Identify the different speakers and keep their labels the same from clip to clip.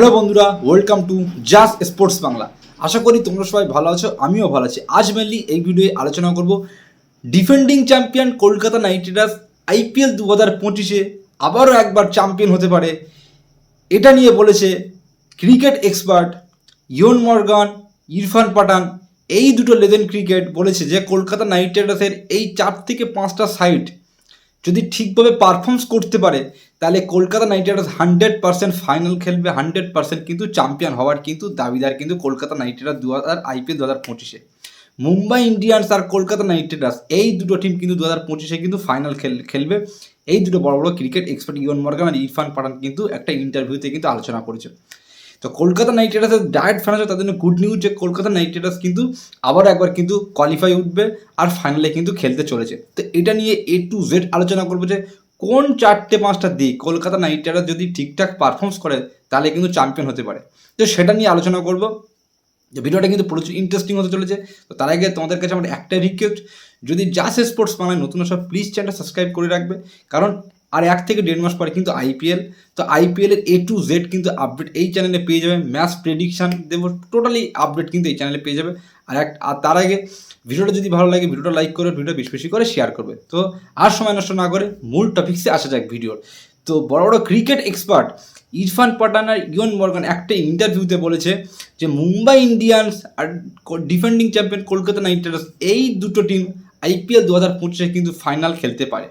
Speaker 1: Hello বন্ধুরা welcome to just sports Bangla আশা করি তোমরা সবাই ভালো আছো, আমিও ভালো আছি। আজ মেনলি এই ভিডিওয়ে আলোচনা করব defending champion Kolkata Knight Riders IPL দু হাজার পঁচিশে আবারও একবার চ্যাম্পিয়ন হতে পারে। এটা নিয়ে বলেছে cricket expert Eoin Morgan Irfan Pathan. এই দুটো লেজেন্ড ক্রিকেট বলেছে যে, কলকাতা নাইট রাইডার্সের এই চার থেকে পাঁচটা সাইড যদি ঠিকভাবে পারফর্মস করতে পারে তাহলে Kolkata Knight Riders hundred percent final খেলবে হান্ড্রেড পার্সেন্ট কিন্তু চ্যাম্পিয়ন হওয়ার কিন্তু দাবিদার কিন্তু কলকাতা নাইট রাইডার্স দু হাজার আইপিএল দু হাজার পঁচিশে। মুম্বাই ইন্ডিয়ান্স আর কলকাতা নাইট রাইডার্স এই দুটো টিম কিন্তু দু হাজার পঁচিশে কিন্তু ফাইনাল খেল, খেলবে। এই দুটো বড় বড় ক্রিকেট এক্সপার্ট ইয়ন মর্গান আর ইরফান পাঠান কিন্তু একটা ইন্টারভিউতে কিন্তু আলোচনা করেছে। তো কলকাতা নাইট রাইডার্সের ফ্যান আছে তাদের জন্য গুড নিউজ যে কলকাতা নাইট রাইডার্স কিন্তু আবার একবার কিন্তু কোয়ালিফাই উঠবে আর ফাইনালে কিন্তু খেলতে চলেছে। তো এটা নিয়ে এ টু জেড আলোচনা করব যে কোন চারটে পাঁচটা দিক কলকাতা নাইট রাইডার্স যদি ঠিকঠাক পারফর্মস করে, তাহলে কিন্তু চ্যাম্পিয়ন হতে পারে। তো সেটা নিয়ে আলোচনা করব। যে ভিডিওটা কিন্তু প্রচুর ইন্টারেস্টিং হতে চলেছে। তো তার আগে তোমাদের কাছে আমার একটাই রিকোয়েস্ট যদি জাস স্পোর্টস বাংলায় নতুন সব প্লিজ চ্যানেলটা সাবস্ক্রাইব করে রাখবে। কারণ আর এক থেকে দেড় মাস পরে কিন্তু আইপিএল তো আইপিএলের এ টু জেড কিন্তু আপডেট এই চ্যানেলে পেয়ে যাবে। ম্যাচ প্রেডিকশান দেবো টোটালি আপডেট কিন্তু এই চ্যানেলে পেয়ে যাবে। আর এক, আর তার আগে ভিডিওটা যদি ভালো লাগে, ভিডিওটা লাইক করে ভিডিও বেশি বেশি করে শেয়ার করবে। তো আর সময় নষ্ট না করে মূল টপিক্সে আসা যাক ভিডিওর তো বড় বড় ক্রিকেট এক্সপার্ট ইরফান পাঠান আর ইয়ন মর্গান একটা ইন্টারভিউতে বলেছে যে, মুম্বাই ইন্ডিয়ান্স আর defending champion Kolkata Knight Riders এই দুটো টিম আইপিএল দু হাজার পঁচিশে কিন্তু ফাইনাল খেলতে পারে।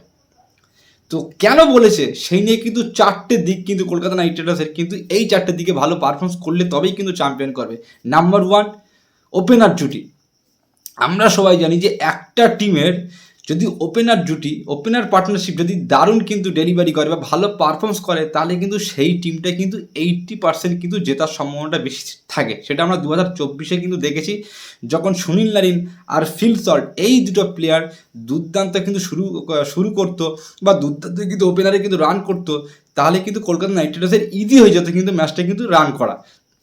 Speaker 1: তো কেন বলেছে? সেই নিয়ে কিন্তু চারটে দিক কিন্তু কলকাতা নাইট রাইডার্সের কিন্তু এই চারটে দিকে ভালো পারফরমেন্স করলে তবেই কিন্তু চ্যাম্পিয়ন করবে। নাম্বার ওয়ান ওপেনার জুটি। আমরা সবাই জানি যে একটা টিমের যদি ওপেনার জুটি ওপেনার পার্টনারশিপ যদি দারুণ কিন্তু ডেলিভারি করে বা ভালো পারফর্মস করে, তাহলে কিন্তু সেই টিমটা কিন্তু এইট্টি পার্সেন্ট কিন্তু জেতার সম্ভাবনাটা বেশি থাকে। সেটা আমরা দু হাজার চব্বিশে কিন্তু দেখেছি, যখন সুনীল নারিন আর ফিল সল্ট এই দুটো প্লেয়ার দুর্দান্ত কিন্তু শুরু শুরু করতো বা দুর্দান্ত কিন্তু ওপেনারে কিন্তু রান করতো, তাহলে কিন্তু কলকাতা নাইট রাইডার্সের ইজি হয়ে যেত কিন্তু ম্যাচটা কিন্তু রান করা।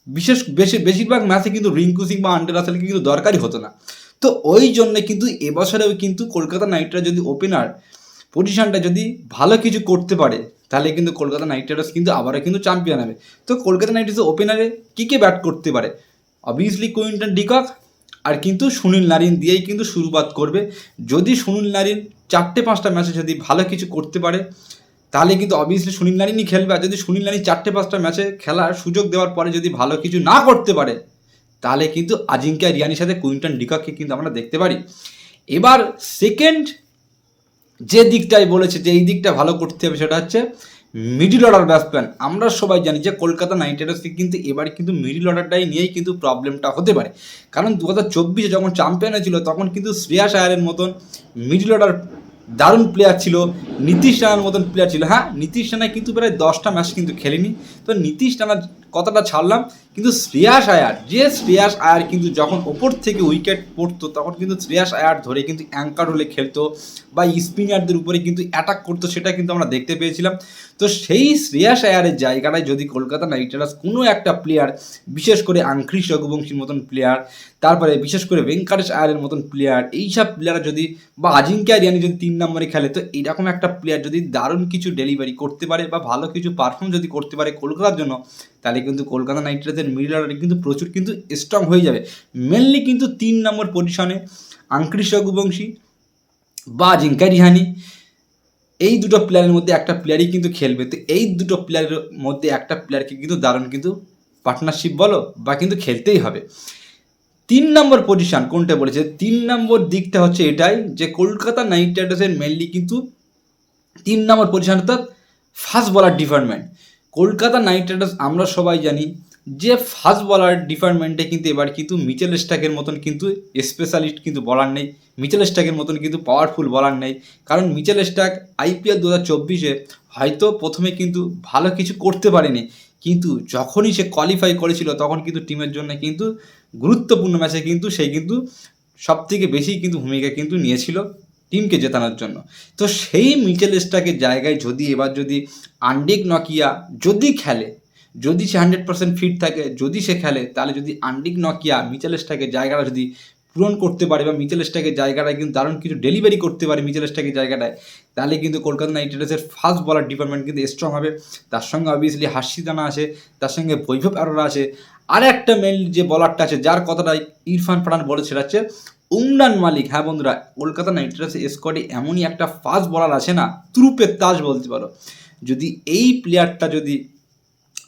Speaker 1: বিশেষ বেশি বেশিরভাগ ম্যাচে কিন্তু রিঙ্কু সিং বা আন্ডার রাসেলকে কিন্তু দরকারই হতো না। তো ওই জন্যে কিন্তু এবছরেও কিন্তু কলকাতা নাইট যদি ওপেনার পজিশনটা যদি ভালো কিছু করতে পারে, তাহলে কিন্তু কলকাতা নাইট রাইডার্স কিন্তু আবারও কিন্তু চ্যাম্পিয়ন হবে। তো কলকাতা নাইট রাইডার্স ওপেনারে কী কে ব্যাট করতে পারে? অবভিয়াসলি কুইন্টন ডিকক আর কিন্তু সুনীল নারিন দিয়েই কিন্তু শুরুবাত করবে। যদি সুনীল নারিন চারটে পাঁচটা ম্যাচে যদি ভালো কিছু করতে পারে তাহলে কিন্তু অবভিয়াসলি সুনীল নারিনই খেলবে। আর যদি সুনীল নারিন চারটে, পাঁচটা ম্যাচে খেলার সুযোগ দেওয়ার পরে যদি ভালো কিছু না করতে পারে, তাহলে কিন্তু আজিঙ্কা রিয়ানির সাথে কুইন্টন ডিককে কিন্তু আমরা দেখতে পারি। এবার সেকেন্ড যে দিকটাই বলেছে, যে এই দিকটা ভালো করতে হবে, সেটা হচ্ছে মিডিল অর্ডার ব্যাটসম্যান আমরা সবাই জানি যে কলকাতা নাইট রাইডার্সকে কিন্তু এবার কিন্তু মিডিল অর্ডারটাই নিয়েই কিন্তু প্রবলেমটা হতে পারে। কারণ দু হাজার চব্বিশে যখন চ্যাম্পিয়ন হয়েছিল, তখন কিন্তু শ্রেয়াস আয়ারের মতন মিডিল অর্ডার দারুণ প্লেয়ার ছিল, নীতিশ রানার মতন প্লেয়ার ছিল। হ্যাঁ নীতিশ রানা কিন্তু প্রায় দশটা ম্যাচ কিন্তু খেলেনি। তো নীতিশ রানার কথাটা ছাড়লাম, কিন্তু শ্রেয়াস আয়ার, যে শ্রেয়াস আয়ার কিন্তু যখন ওপর থেকে উইকেট পড়তো, তখন কিন্তু শ্রেয়াস আয়ার ধরে কিন্তু অ্যাঙ্কার হলে খেলতো বা স্পিনারদের উপরে কিন্তু অ্যাটাক করতো, সেটা কিন্তু আমরা দেখতে পেয়েছিলাম। তো সেই শ্রেয়াস আয়ারের জায়গাটায় যদি কলকাতা নাইট রাইডার্স কোনো একটা প্লেয়ার বিশেষ করে আংক্রিস রঘুবংশীর মতন প্লেয়ার তারপরে বিশেষ করে ভেঙ্কটেশ আয়ারের মতন প্লেয়ার এইসব প্লেয়ার যদি বা আজিঙ্কা রিয়ানি যদি তিন নম্বরে খেলে, তো এইরকম একটা প্লেয়ার যদি দারুণ কিছু ডেলিভারি করতে পারে বা ভালো কিছু পারফর্ম যদি করতে পারে কলকাতার জন্য তাহলে কিন্তু কলকাতা নাইট রাইডার্সের মিডল অর্ডারে কিন্তু প্রচুর কিন্তু স্ট্রং হয়ে যাবে। মেনলি কিন্তু তিন নম্বর পজিশনে আংক্রিস রঘুবংশী বা জিঙ্কা রিহানি। এই দুটো প্লেয়ারের মধ্যে একটা প্লেয়ারই কিন্তু খেলবে। তো এই দুটো প্লেয়ারের মধ্যে একটা প্লেয়ারকে কিন্তু দারুণ কিন্তু পার্টনারশিপ বলো বা কিন্তু খেলতেই হবে। তিন নম্বর পজিশন কোনটা বলেছে? তিন নম্বর দিকটা হচ্ছে এটাই যে কলকাতা নাইট রাইডার্সের মেনলি কিন্তু তিন নম্বর পজিশন অর্থাৎ fast bowler department Kolkata Knight Riders আমরা সবাই জানি, যে ফাস্ট বলার ডিপার্টমেন্টে কিন্তু এবার কিন্তু মিচেল স্টাকের মতন কিন্তু স্পেশালিস্ট কিন্তু বলার নেই, মিচেল স্টাকের মতন কিন্তু পাওয়ারফুল বলার নেই। কারণ মিচেল স্টাক আইপিএল দু হাজার চব্বিশে হয়তো প্রথমে কিন্তু ভালো কিছু করতে পারেনি, কিন্তু যখনই সে কোয়ালিফাই করেছিল তখন কিন্তু টিমের জন্য কিন্তু গুরুত্বপূর্ণ ম্যাচে কিন্তু সে কিন্তু সব থেকে বেশি কিন্তু ভূমিকা কিন্তু নিয়েছিল। টিমকে জেতানোর জন্য। তো সেই মিচেল স্টাকের জায়গায় যদি এবার যদি আন্ডিক নকিয়া যদি খেলে, যদি সে হান্ড্রেড পার্সেন্ট ফিট থাকে, যদি সে খেলে, তাহলে যদি আন্ডিক নকিয়া মিচেল স্টাকের জায়গাটা যদি পূরণ করতে পারে বা মিচেল স্টাকের জায়গাটায় কিন্তু দারুণ কিছু ডেলিভারি করতে পারে মিচেল স্টাকের জায়গাটায়, তাহলে কিন্তু কলকাতা নাইট রাইডার্সের ফাস্ট বলার ডিপার্টমেন্ট কিন্তু স্ট্রং হবে। তার সঙ্গে অবভিয়াসলি হাসিদানা আছে তার সঙ্গে বৈভব আরোরা আছে আর একটা মেন যে বলারটা আছে, যার কথাটা ইরফান পাঠান বলে সেটা হচ্ছে, উমরান মালিক হ্যাঁ বন্ধুরা, কলকাতা নাইট রাইডার্সের স্কোয়াডে এমনই একটা ফাস্ট বলার আছে না, ত্রুপের তাজ বলতে পারো। যদি এই প্লেয়ারটা যদি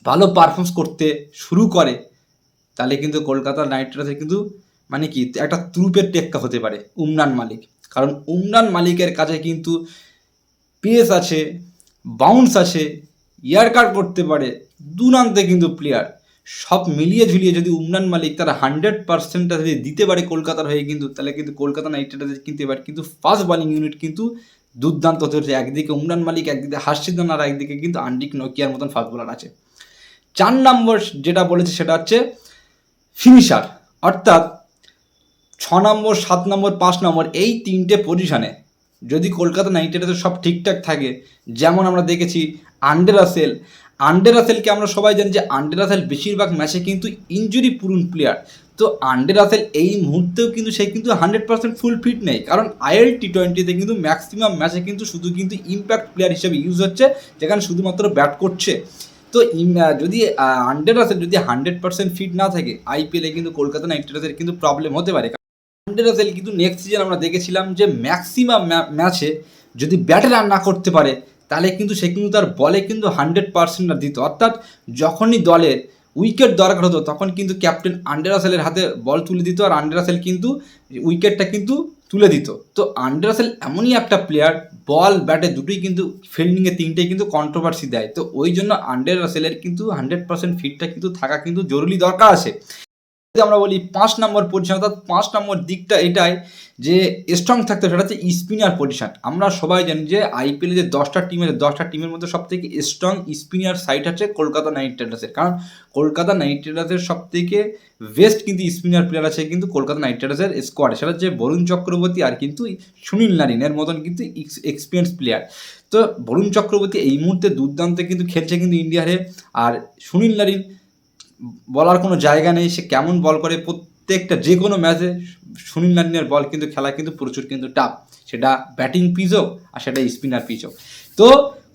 Speaker 1: ভালো পারফর্মস করতে শুরু করে, তাহলে কিন্তু কলকাতা নাইট রাইডার্সের কিন্তু মানে কি, একটা ত্রুপের টেক্কা হতে পারে উমরান মালিক। কারণ উমরান মালিকের কাছে কিন্তু পেস আছে বাউন্স আছে, ইয়ার কাট করতে পারে দুরান্তে কিন্তু প্লেয়ার সব মিলিয়ে ঝুলিয়ে যদি উমরান মালিক তারা হান্ড্রেড পার্সেন্টটা যদি দিতে পারে কলকাতার হয়ে কিন্তু, তাহলে কিন্তু কলকাতা নাইট রাইডার্স কিন্তু এবার কিন্তু ফার্স্ট বোলিং ইউনিট কিন্তু দুর্দান্ত হতে হচ্ছে একদিকে উমরান মালিক, একদিকে হাসিদান আর একদিকে কিন্তু আন্ডিক নোকিয়ার মতন ফাস্ট বোলার আছে। চার নম্বর যেটা বলেছে সেটা হচ্ছে ফিনিশার অর্থাৎ ছ নম্বর সাত নম্বর পাঁচ নম্বর এই তিনটে পজিশনে যদি কলকাতা নাইট রাইডার্সের সব ঠিকঠাক থাকে, যেমন আমরা দেখেছি আন্ডে রাসেল আন্ডে রাসেলকে আমরা সবাই জানি যে আন্ডে রাসেল বেশিরভাগ ম্যাচে কিন্তু ইঞ্জুরি পূরণ প্লেয়ার তো আন্ডে রাসেল এই মুহূর্তেও কিন্তু সে কিন্তু হান্ড্রেড পার্সেন্ট ফুল ফিট নেই। কারণ আইএল টি টোয়েন্টিতে কিন্তু ম্যাক্সিমাম ম্যাচে কিন্তু শুধু কিন্তু ইম্প্যাক্ট প্লেয়ার হিসেবে ইউজ হচ্ছে, যেখানে শুধুমাত্র ব্যাট করছে। তো যদি আন্ডে রাসেল যদি হান্ড্রেড পার্সেন্ট ফিট না থাকে আইপিএলে কিন্তু কলকাতা নাইট রাইডার্সের কিন্তু প্রবলেম হতে পারে। আন্ডে রাসেল কিন্তু নেক্সট সিজন আমরা দেখেছিলাম যে ম্যাক্সিমাম ম্যাচে যদি ব্যাটে রান না করতে পারে তাহলে কিন্তু সে কিন্তু তার বলে কিন্তু হান্ড্রেড পার্সেন্ট দিত। অর্থাৎ যখনই দলের উইকেট দরকার হতো, তখন কিন্তু ক্যাপ্টেন আন্ডে রাসেলের হাতে বল তুলে দিত আর আন্ডে রাসেল কিন্তু উইকেটটা কিন্তু তুলে দিত। তো আন্ডে রাসেল এমনই একটা প্লেয়ার বল ব্যাটে দুটোই কিন্তু ফিল্ডিংয়ে তিনটেই কিন্তু কন্ট্রোভার্সি দেয়। তো ওই জন্য আন্ডে রাসেলের কিন্তু হান্ড্রেড পার্সেন্ট ফিটটা কিন্তু থাকা কিন্তু জরুরি দরকার আছে। আমরা বলি পাঁচ নম্বর পজিশন অর্থাৎ পাঁচ নম্বর দিকটা এটাই যে স্ট্রং থাকতে হবে, সেটা হচ্ছে স্পিনার পজিশন আমরা সবাই জানি যে আইপিএলে যে দশটা টিমের দশটা টিমের মধ্যে সব থেকে স্ট্রং স্পিনার সাইড আছে কলকাতা নাইট রাইডার্সের কারণ কলকাতা নাইট রাইডার্সের সব থেকে বেস্ট কিন্তু স্পিনার প্লেয়ার আছে কিন্তু কলকাতা নাইট রাইডার্সের স্কোয়াড সেটা হচ্ছে বরুণ চক্রবর্তী আর কিন্তু সুনীল নারিনের মতন কিন্তু এক্সপিরিয়েন্স প্লেয়ার তো বরুণ চক্রবর্তী এই মুহূর্তে দুর্দান্ত কিন্তু খেলছে কিন্তু ইন্ডিয়ারে আর সুনীল নারিন বলার কোনো জায়গা নেই, সে কেমন বল করে, প্রত্যেকটা যে কোনো ম্যাচে সুনীল নারিনের বল কিন্তু খেলা কিন্তু প্রচুর কিন্তু টাফ। সেটা ব্যাটিং পিচ হোক আর সেটা স্পিনার পিচ হোক তো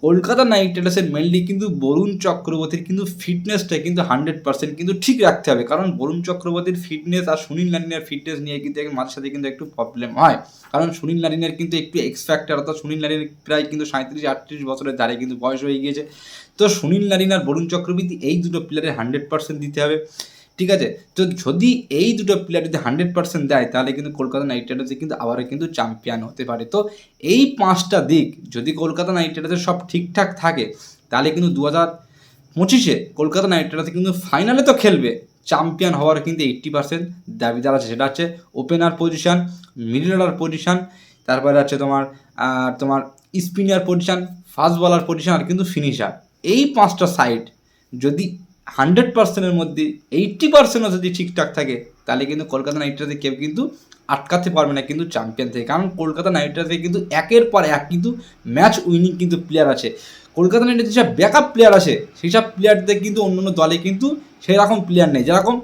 Speaker 1: কলকাতা নাইট রাইডার্সের মেনলি কিন্তু বরুণ চক্রবর্তীর কিন্তু ফিটনেসটা কিন্তু হান্ড্রেড পার্সেন্ট কিন্তু ঠিক রাখতে হবে। কারণ বরুণ চক্রবর্তীর ফিটনেস আর সুনীল নারিনের ফিটনেস নিয়ে কিন্তু মাঝে সাথে কিন্তু একটু প্রবলেম হয়। কারণ সুনীল নারিনের কিন্তু একটু এক্সফ্যাক্টর অর্থাৎ সুনীল নারিনের প্রায় কিন্তু সাঁত্রিশ আটত্রিশ বছরের দাঁড়িয়ে কিন্তু বয়স হয়ে গিয়েছে। তো সুনীল নারিন আর বরুণ চক্রবর্তী এই দুটো প্লেয়ারের হান্ড্রেড পার্সেন্ট দিতে হবে। ঠিক আছে? তো যদি এই দুটো প্লেয়ার যদি হান্ড্রেড পার্সেন্ট দেয়, তাহলে কিন্তু কলকাতা নাইট রাইডার্সে কিন্তু আবারও কিন্তু চ্যাম্পিয়ন হতে পারে। তো এই পাঁচটা দিক যদি কলকাতা নাইট রাইডার্সের সব ঠিকঠাক থাকে, তাহলে কিন্তু দু হাজার পঁচিশে কলকাতা নাইট রাইডার্স কিন্তু ফাইনালে তো খেলবে। চ্যাম্পিয়ন হওয়ার কিন্তু এইট্টি পার্সেন্ট দাবিদার আছে। সেটা হচ্ছে opener position middle order position তারপরে আছে তোমার তোমার spinner position fast bowler position আর কিন্তু ফিনিশার এই পাঁচটা সাইড যদি হান্ড্রেড পার্সেন্টের মধ্যে এইট্টি পার্সেন্টও যদি ঠিকঠাক থাকে, তাহলে কিন্তু কলকাতা নাইট রাইডার্সে কেউ কিন্তু আটকাতে পারবে না কিন্তু চ্যাম্পিয়ন থেকে। কারণ কলকাতা নাইট রাইডার্সে কিন্তু একের পর এক কিন্তু ম্যাচ উইনিং কিন্তু প্লেয়ার আছে। কলকাতা নাইট যেসব ব্যাকআপ প্লেয়ার আছে সেই সব প্লেয়ারদের কিন্তু অন্য অন্য দলে কিন্তু সেরকম প্লেয়ার নেই। যেরকম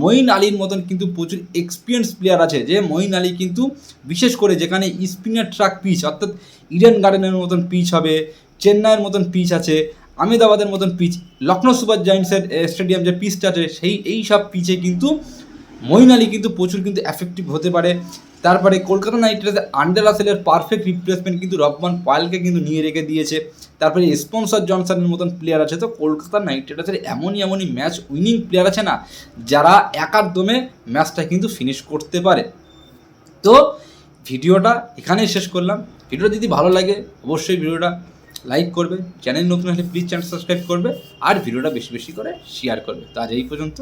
Speaker 1: মঈন আলীর মতন কিন্তু প্রচুর এক্সপিরিয়েন্স প্লেয়ার আছে, যে মঈন আলী কিন্তু বিশেষ করে যেখানে স্পিনার ট্রাক পিচ অর্থাৎ ইডেন গার্ডেনের মতন পিচ হবে চেন্নাইয়ের মতন পিচ আছে আহমেদাবাদের মতন পিচ লখনৌ সুপার জায়েন্টসের স্টেডিয়াম যে পিচটা আছে, সেই, এই সব পিচে কিন্তু মঈন আলী কিন্তু প্রচুর কিন্তু এফেক্টিভ হতে পারে। তারপরে কলকাতা নাইট রাইডার্সের আন্ডার রাসেলের পারফেক্ট রিপ্লেসমেন্ট কিন্তু রবমান পায়েলকে কিন্তু নিয়ে রেখে দিয়েছে। তারপরে স্পন্সর জনসনের মতন প্লেয়ার আছে, তো কলকাতা নাইট রাইডার্সের এমনই এমনই ম্যাচ উইনিং প্লেয়ার আছে না, যারা একার দমে ম্যাচটা কিন্তু ফিনিশ করতে পারে। তো ভিডিওটা এখানেই শেষ করলাম। ভিডিওটা যদি ভালো লাগে, অবশ্যই ভিডিওটা লাইক করবে চ্যানেল নতুন হলে প্লিজ চ্যানেল সাবস্ক্রাইব করবে, আর ভিডিওটা বেশি বেশি করে শেয়ার করবে তো আজ এই পর্যন্ত.